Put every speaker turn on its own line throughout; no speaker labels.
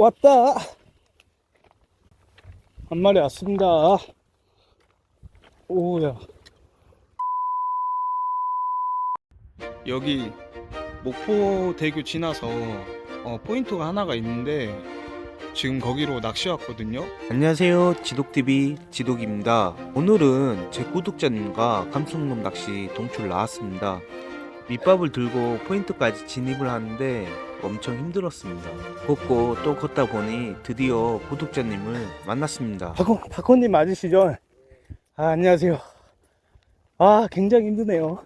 왔다. 한 마리 왔습니다. 오야. 여기 목포대교 지나서 어, 포인트가 하나가 있는데 지금 거기로 낚시 왔거든요.
안녕하세요 지독TV 지독입니다 오늘은 제 구독자님과 감성돔 낚시 동출 나왔습니다 밑밥을 들고 포인트까지 진입을 하는데 엄청 힘들었습니다 걷고 또 걷다 보니 드디어 구독자님을 만났습니다
박원, 박원님 맞으시죠? 아, 안녕하세요. 아, 굉장히 힘드네요.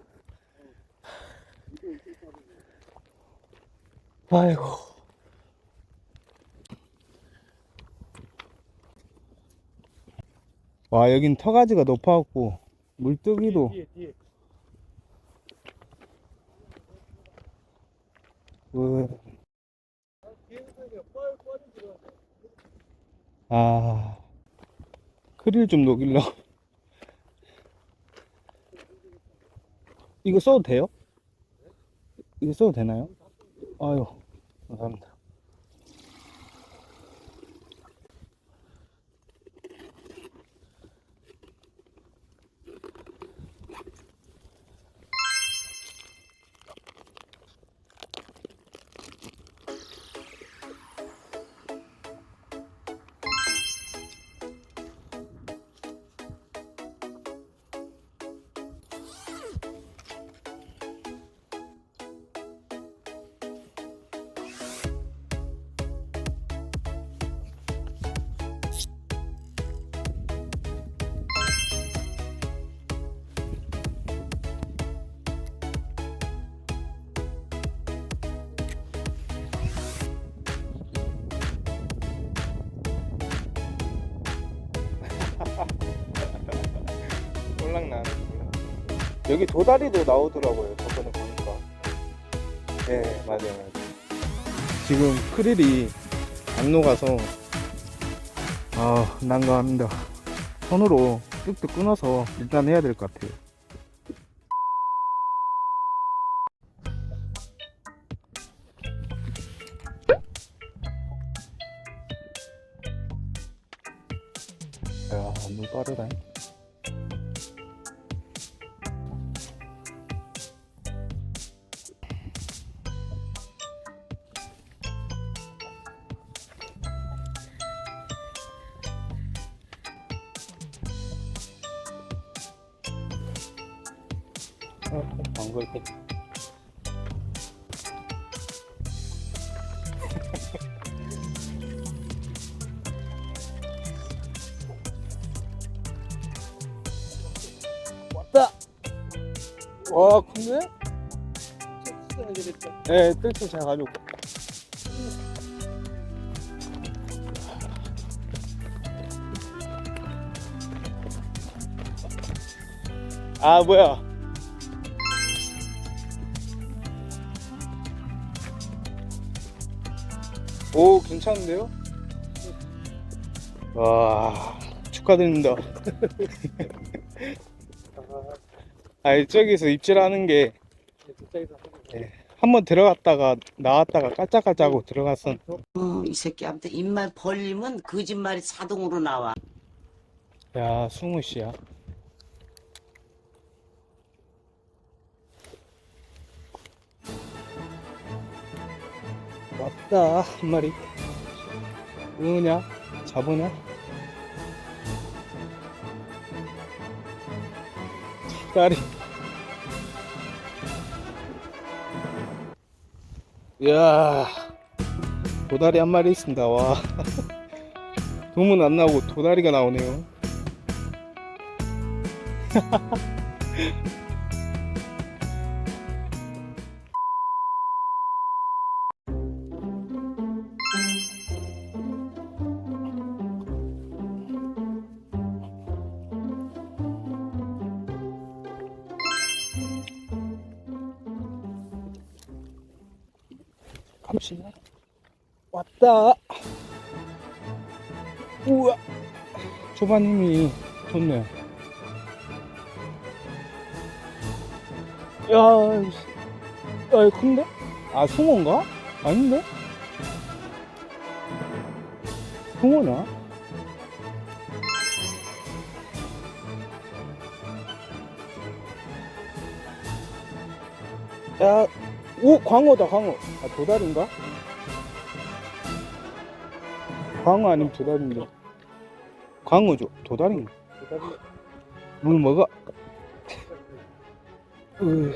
아이고. 와, 여긴 터가지가 높아갖고, 물뜨기도. 으. 아. 크릴 좀 녹일러. 이거 써도 돼요? 이거 써도 되나요? 아유, 감사합니다. 꼴랑나. 여기 도다리도 나오더라고요. 저번에 보니까. 네, 맞아요, 맞아요. 지금 크릴이 안 녹아서, 아, 난감합니다. 손으로 뚝뚝 끊어서 일단 해야 될 것 같아요. 어, 안 걸게. 왔다. 와, 큰데? 네, 뜰채 제가 가지고. 아, 뭐야. 오, 괜찮은데요? 와, 축하드립니다. 아, 저기서 입질하는 게, 네, 한번 들어갔다가 나왔다가 깔짝깔짝하고 들어갔었.
어, 이 새끼한테 입만 벌리면 거짓말이 자동으로 나와.
야, 승우 씨야. 왔다, 한 마리. 으냐? 잡으냐? 다리. 이야, 도다리 한 마리 있습니다. 와. 도문 안 나오고 도다리가 나오네요. 감시네. 왔다. 우와. 힘이 좋네요. 야. 야, 큰데? 아, 숭어인가? 아닌데? 붕어냐? 야, 오 광어다 광어. 아 도다리인가? 광어 아니면 도다리인데. 광어죠. 도다리인가? 물 먹어. 으.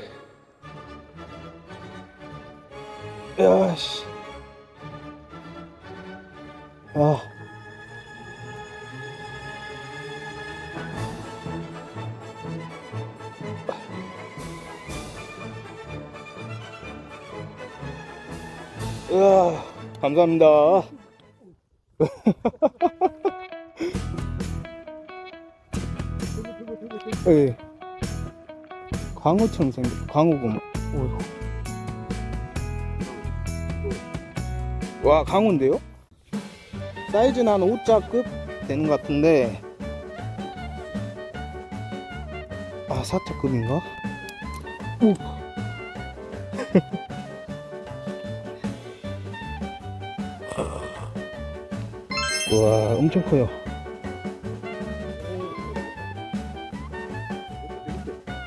야씨. 아. 으아, 감사합니다. 예. 광어처럼 생겼, 광어구만. 어휴. 와, 강어인데요? 사이즈는 한 5자급 되는 것 같은데. 아, 4자급인가? 오. 와, 엄청 커요.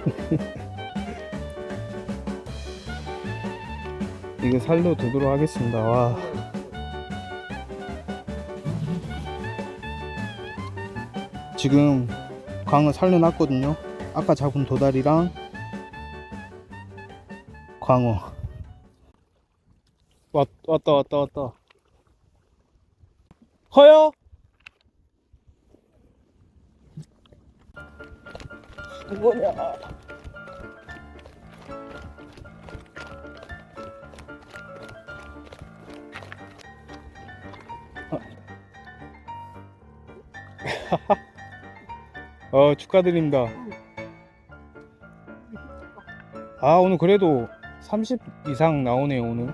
이거 살로 두도록 하겠습니다. 와. 지금 광어 살려놨거든요. 아까 잡은 도다리랑 광어. 왔, 왔다, 왔다, 왔다. 커요? 뭐냐? 어, 축하드립니다. 아, 오늘 그래도 30 이상 나오네요, 오늘.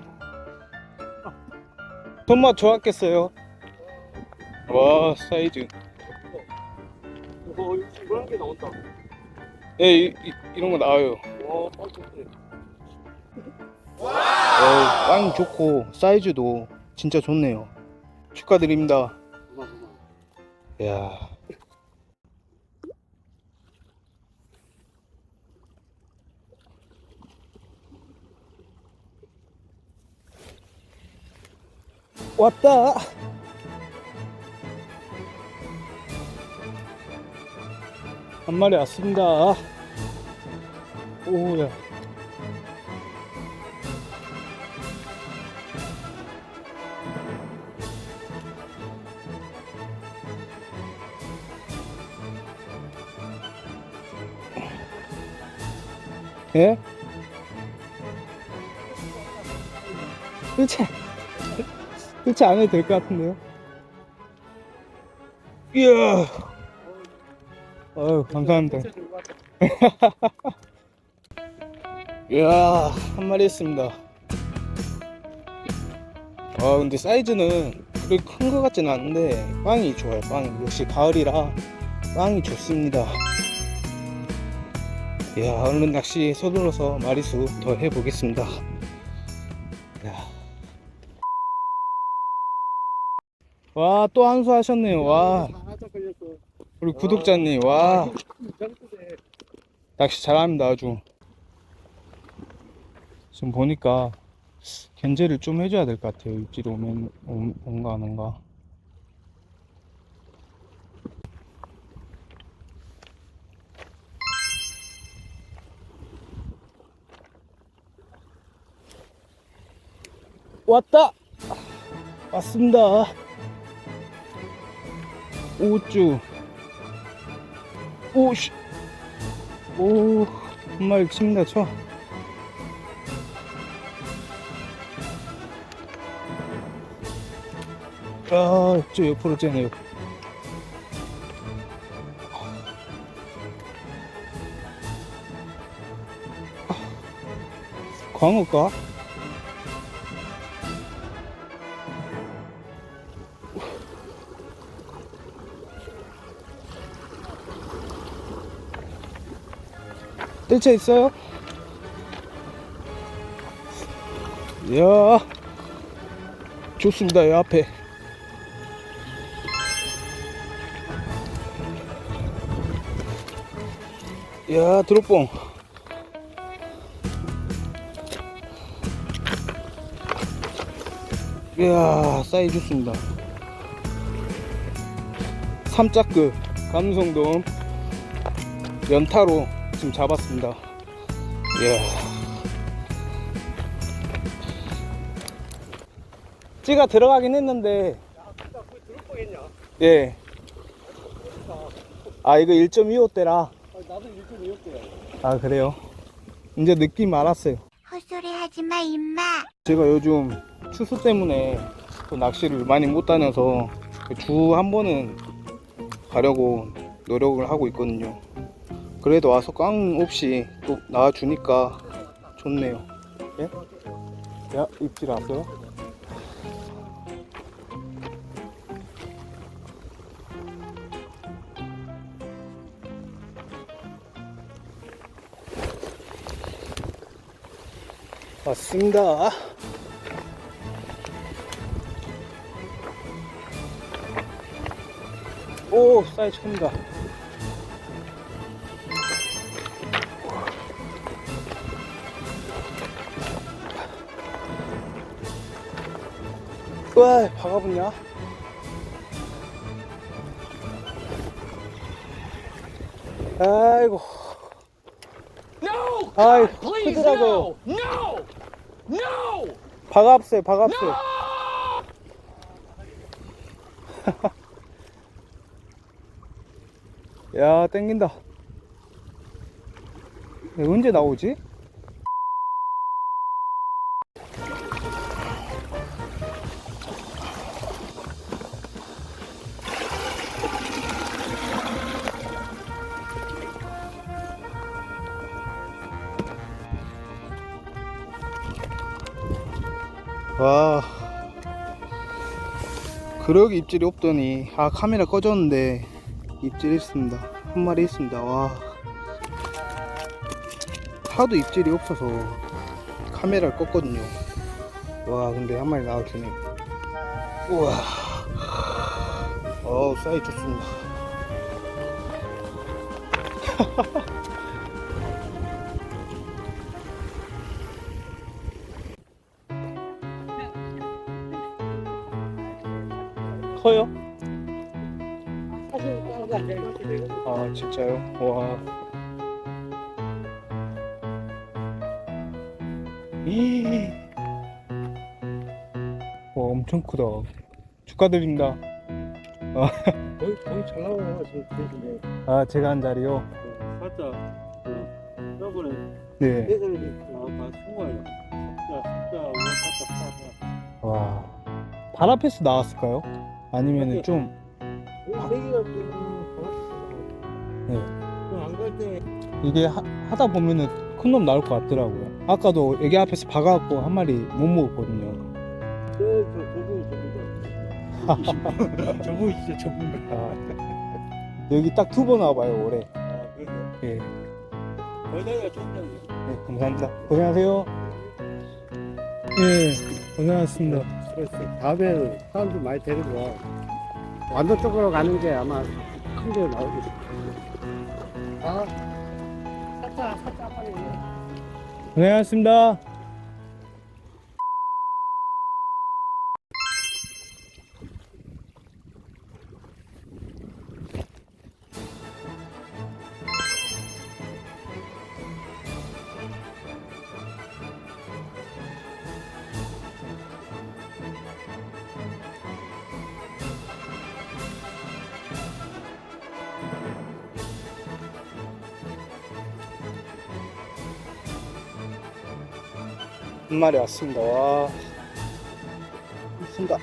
손맛 좋았겠어요? 와, 사이즈.
어, 이거 이런 게 나온다.
예, 이, 이, 런거 나와요.
와, 깜짝이야.
어, 빵 좋고, 사이즈도 진짜 좋네요. 축하드립니다.
그만, 그만.
야 왔다. 한 마리 왔습니다. 오야. 예? 일체 일체 안 해도 될 것 같은데요? 이야. 아유 감사합니다. 이야 한 마리 했습니다. 아 근데 사이즈는 그렇게 큰 것 같지는 않은데 빵이 좋아요. 빵이 역시 가을이라 빵이 좋습니다. 이야 오늘 낚시 서둘러서 마리수 더 해보겠습니다. 와또 한수 하셨네요. 와. 우리 구독자님 와. 낚시 잘합니다 아주. 지금 보니까 견제를 좀 해줘야 될 것 같아요. 입질이 오면 온- 온가 안 온가. 왔다. 왔습니다. 오쭈. 오씨. 오, 한 마리 칩니다, 쳐. 아, 저 옆으로 째네요. 광어가? 뜰채 있어요? 이야 좋습니다 이 앞에. 이야 드롭봉. 이야 사이 좋습니다. 삼짝급 감성돔 연타로. 지금 잡았습니다 이야 찌가 들어가긴 했는데? 예. 아 이거 1.25 대라
아, 나도 1.2였대요.
아 그래요 이제 느낌 알았어요
헛소리 하지 마, 임마.
제가 요즘 추수 때문에 또 낚시를 많이 못 다녀서 주 한 번은 가려고 노력을 하고 있거든요. 그래도 와서 꽝 없이 또 나와주니까 좋네요. 예? 야, 입질 왔어요? 왔습니다. 오, 사이즈 큽니다. 와, 박아붙냐? 아이고. 아이, 크더라고요. 박아없어요, 박아없어요. 야, 땡긴다. 얘 언제 나오지? 와. 그러기 입질이 없더니, 아, 카메라 꺼졌는데, 입질 있습니다. 한 마리 있습니다. 와. 하도 입질이 없어서 카메라를 껐거든요. 와, 근데 한 마리 나와주네. 우와. 어우, 사이즈 좋습니다. 커요? 아, 진짜요? 와. 이. 와, 엄청 크다. 축하드립니다.
거의, 거의 잘 나와요, 지금 대신에.
아, 제가 한 자리요?
살짝, 그, 저번에
네.
예전에 나왔다 승화요. 진짜, 진짜, 오늘 살짝
와. 바라패스 나왔을까요? 아니면은 좀,
파다. 세기가 좀,
네.
안갈 때,
이게 하, 하다 보면은 큰 놈 나올 것 같더라고요. 아까도 애기 앞에서 박아갖고 한 마리 못 먹었거든요.
저, 저, 저분이 저분이다. 저분이 진짜 저분이다.
아, 여기 딱 두 번 와봐요, 올해.
아, 그래서,
예.
여자가 좋다고.
네, 감사합니다. 고생하세요. 예, 고생하셨습니다.
그래서 다음에 사람들 많이 데리고 와. 완도 쪽으로 가는 게 아마 큰 게 나오겠어. 아, 살짝, 살짝 빨리.
고생하셨습니다. 한 마리 왔습니다. 와. 있습니다.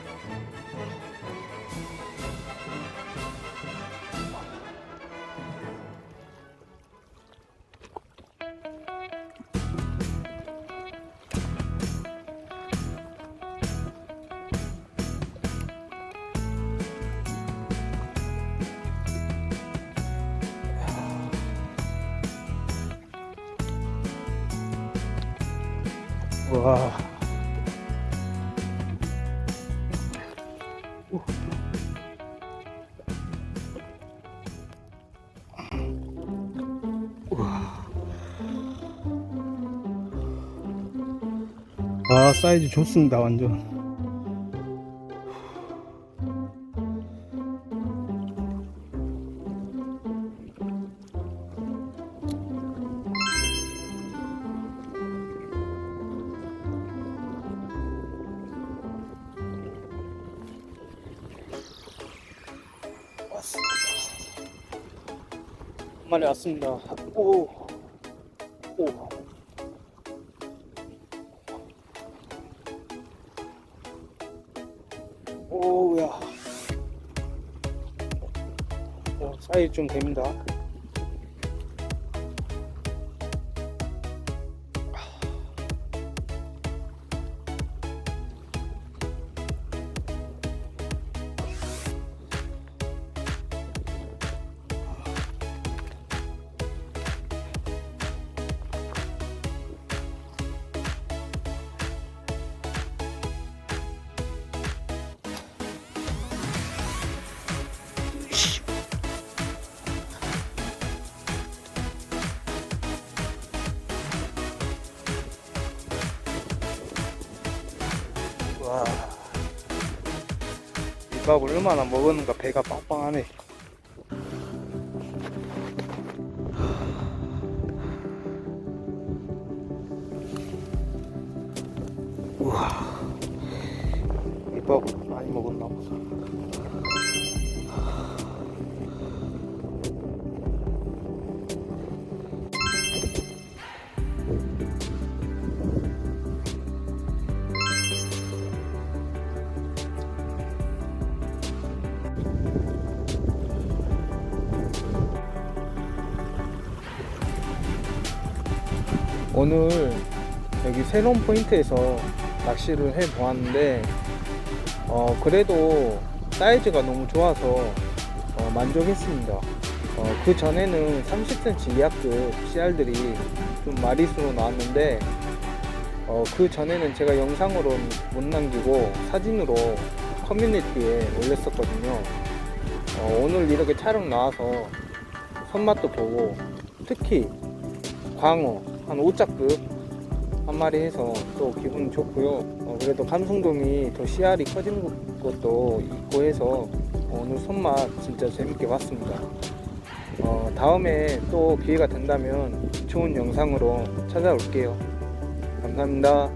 와. 와 아, 사이즈 좋습니다 완전 한 마리 왔습니다. 오. 오. 오야. 어, 사이즈 좀 됩니다 밥을 얼마나 먹었는가 배가 빵빵하네. 우와 오늘 여기 새로운 포인트에서 낚시를 해 보았는데 어 그래도 사이즈가 너무 좋아서 어, 만족했습니다. 어, 그 전에는 30cm 이하급 CR들이 좀 마리수로 나왔는데 어, 그 전에는 제가 영상으로 못 남기고 사진으로 커뮤니티에 올렸었거든요. 어, 오늘 이렇게 촬영 나와서 손맛도 보고 특히 광어 한 5자급 한 마리 해서 또 기분 좋고요. 어, 그래도 감성돔이 더 씨알이 커진 것- 것도 있고 해서 오늘 손맛 진짜 재밌게 봤습니다. 어, 다음에 또 기회가 된다면 좋은 영상으로 찾아올게요. 감사합니다.